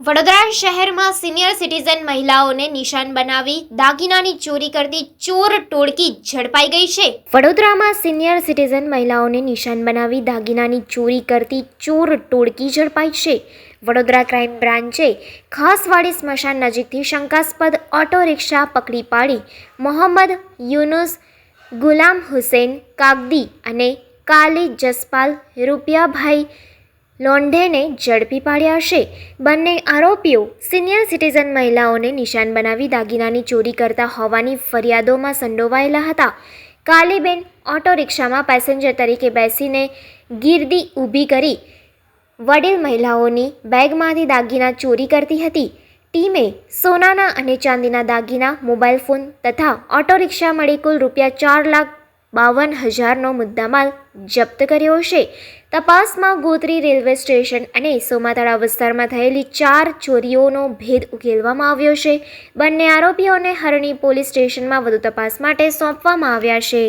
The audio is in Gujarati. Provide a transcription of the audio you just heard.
વડોદરા શહેરમાં સિનિયર સિટીઝન મહિલાઓને નિશાન બનાવી દાગીનાની ચોરી કરતી ચોર ટોળકી ઝડપાઈ ગઈ છે. વડોદરામાં સિનિયર સિટીઝન મહિલાઓને નિશાન બનાવી દાગીનાની ચોરી કરતી ચોર ટોળકી ઝડપાઈ છે. વડોદરા ક્રાઇમ બ્રાન્ચે ખાસવાડી સ્મશાન નજીકથી શંકાસ્પદ ઓટો રિક્ષા પકડી પાડી મોહમ્મદ યુનુસ, ગુલામ હુસેન, કાગદી અને કાલી જસપાલ રૂપિયાભાઈ લોંઢેને ઝડપી પાડ્યા છે બંને આરોપીઓ સિનિયર સિટીઝન મહિલાઓને નિશાન બનાવી દાગીનાની ચોરી કરતા હોવાની ફરિયાદોમાં સંડોવાયેલા હતા. કાલીબેન ઓટો રિક્ષામાં પેસેન્જર તરીકે બેસીને ગીર્દી ઊભી કરી વડીલ મહિલાઓની બેગમાંથી દાગીના ચોરી કરતી હતી. ટીમે સોનાના અને ચાંદીના દાગીના, મોબાઈલ ફોન તથા ઓટો રિક્ષા મળી કુલ રૂપિયા ચાર લાખ બાવન હજારનો મુદ્દામાલ જપ્ત કર્યો છે. તપાસમાં ગોત્રી રેલવે સ્ટેશન અને સોમાતળા વિસ્તારમાં થયેલી ચાર ચોરીઓનો ભેદ ઉકેલવામાં આવ્યો છે. બંને આરોપીઓને હરણી પોલીસ સ્ટેશનમાં વધુ તપાસ માટે સોંપવામાં આવ્યા છે.